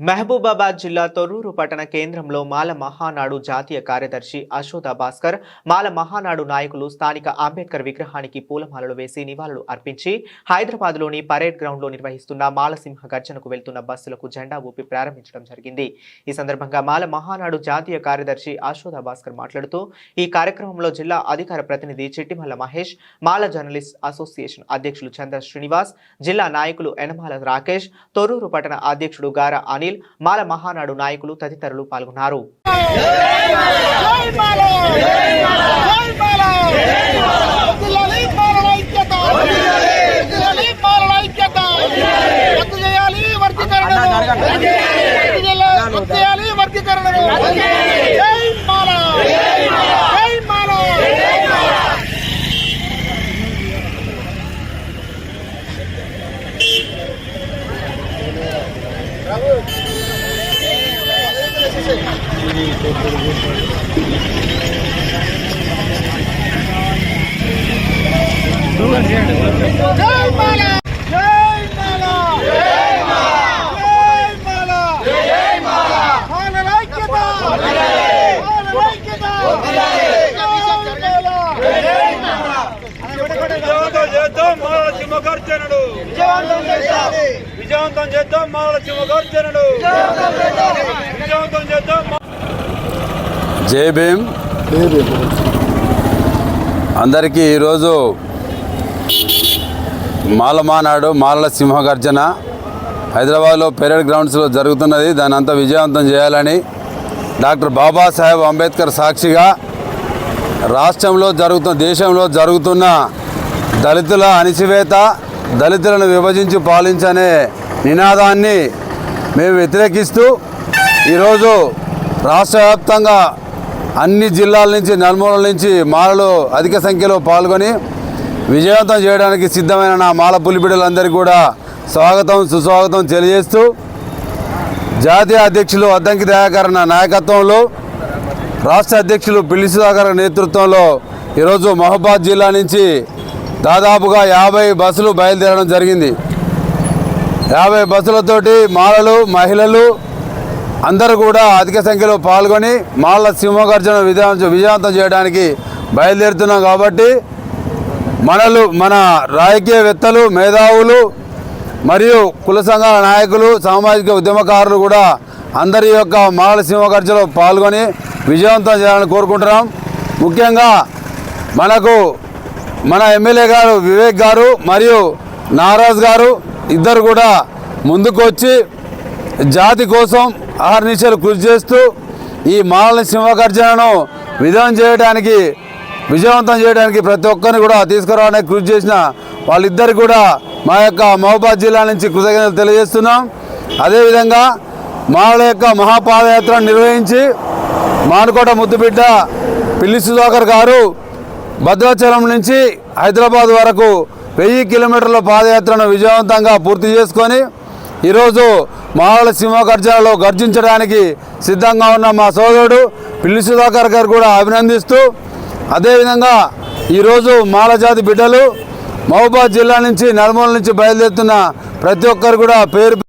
మహబూబాబాద్ జిల్లా తొర్రూరు పట్టణ కేంద్రంలో మాల మహానాడు జాతీయ కార్యదర్శి అశోధ భాస్కర్ మాల మహానాడు నాయకులు స్థానిక అంబేద్కర్ విగ్రహానికి పూలమాలలు వేసి నివాళులు అర్పించి హైదరాబాద్లోని పరేడ్ గ్రౌండ్లో నిర్వహిస్తున్న మాలసింహ గర్జనకు వెళ్తున్న బస్సులకు జెండా ఊపి ప్రారంభించడం జరిగింది. ఈ సందర్భంగా మాల మహానాడు జాతీయ కార్యదర్శి అశోధ భాస్కర్ మాట్లాడుతూ ఈ కార్యక్రమంలో జిల్లా అధికార ప్రతినిధి చిట్టిమల్ల మహేష్ మాల జర్నలిస్ట్ అసోసియేషన్ అధ్యక్షులు చంద్ర శ్రీనివాస్ జిల్లా నాయకులు ఎనమాల రాకేష్ తొర్రూరు పట్టణ అధ్యక్షుడు గార అనిల్ మాల మహానాడు నాయకులు తదితరులు పాల్గొన్నారు జై మాలా జై మాలా వదిలాలి మాలల ఐక్యత వదిలాలి మాలల ఐక్యత రద్దు చేయాలి వర్గీకరణను రద్దు చేయాలి- రద్దు చేయాలి వర్గీకరణను జై మాలా జై మాలా జై మాలా జై మాలా విజయవంతం చేద్దాం మాల సింహగర్జనుడు విజయవంతం చేద్దాం జై భీమ్. అందరికీ ఈరోజు మాలమానాడు మాలల సింహగర్జన. హైదరాబాద్లో పెరేడ్ గ్రౌండ్స్లో జరుగుతున్నది. దాని అంతా విజయవంతం చేయాలని డాక్టర్ బాబాసాహెబ్ అంబేద్కర్ సాక్షిగా రాష్ట్రంలో జరుగుతున్న దేశంలో జరుగుతున్న దళితుల అణిచివేత దళితులను విభజించి పాలించనే నినాదాన్ని మేము వ్యతిరేకిస్తూ ఈరోజు రాష్ట్ర వ్యాప్తంగా అన్ని జిల్లాల నుంచి నలుమూలల నుంచి మాలలు అధిక సంఖ్యలో పాల్గొని విజయవంతం చేయడానికి సిద్ధమైన నా మాల పులిబిడలందరికీ కూడా స్వాగతం సుస్వాగతం తెలియజేస్తూ జాతీయ అధ్యక్షులు అద్దంకి దయాకర్ నాయకత్వంలో రాష్ట్ర అధ్యక్షులు పిల్లి సుధాకర్ నేతృత్వంలో ఈరోజు మహబాద్ జిల్లా నుంచి దాదాపుగా యాభై బస్సులు బయలుదేరడం జరిగింది. యాభై బస్సులతోటి మాలలు మహిళలు అందరూ కూడా అధిక సంఖ్యలో పాల్గొని మాల సింహగర్జన విజయం విజయవంతం చేయడానికి బయలుదేరుతున్నాం కాబట్టి మనలు మన రాజకీయవేత్తలు మేధావులు మరియు కుల సంఘాల నాయకులు సామాజిక ఉద్యమకారులు కూడా అందరి యొక్క మాల సింహగర్జలో పాల్గొని విజయవంతం చేయాలని కోరుకుంటున్నాం. ముఖ్యంగా మనకు మన ఎమ్మెల్యే గారు వివేక్ గారు మరియు నారాజ్ గారు ఇద్దరు కూడా ముందుకు వచ్చి జాతి కోసం అహర్నిశలు కృషి చేస్తూ ఈ మాలల సింహగర్జనను విధం చేయడానికి విజయవంతం చేయడానికి ప్రతి ఒక్కరిని కూడా తీసుకురావడానికి కృషి చేసిన వాళ్ళిద్దరు కూడా మా యొక్క మహబాద్ జిల్లా నుంచి కృతజ్ఞతలు తెలియజేస్తున్నాం. అదేవిధంగా మాల యొక్క మహాపాదయాత్రను నిర్వహించి మానుకోట ముద్దుబిడ్డ పిల్లి సుధాకర్ గారు భద్రాచలం నుంచి హైదరాబాద్ వరకు వెయ్యి కిలోమీటర్ల పాదయాత్రను విజయవంతంగా పూర్తి చేసుకొని ఈరోజు మావల సింహగర్జనలో గర్జించడానికి సిద్ధంగా ఉన్న మా సోదరుడు పిల్లి సుధాకర్ గారు కూడా అభినందిస్తూ అదేవిధంగా ఈరోజు మాలజాతి బిడ్డలు మహబూబాద్ జిల్లా నుంచి నల్మూల నుంచి బయలుదేరుతున్న ప్రతి ఒక్కరు కూడా పేరు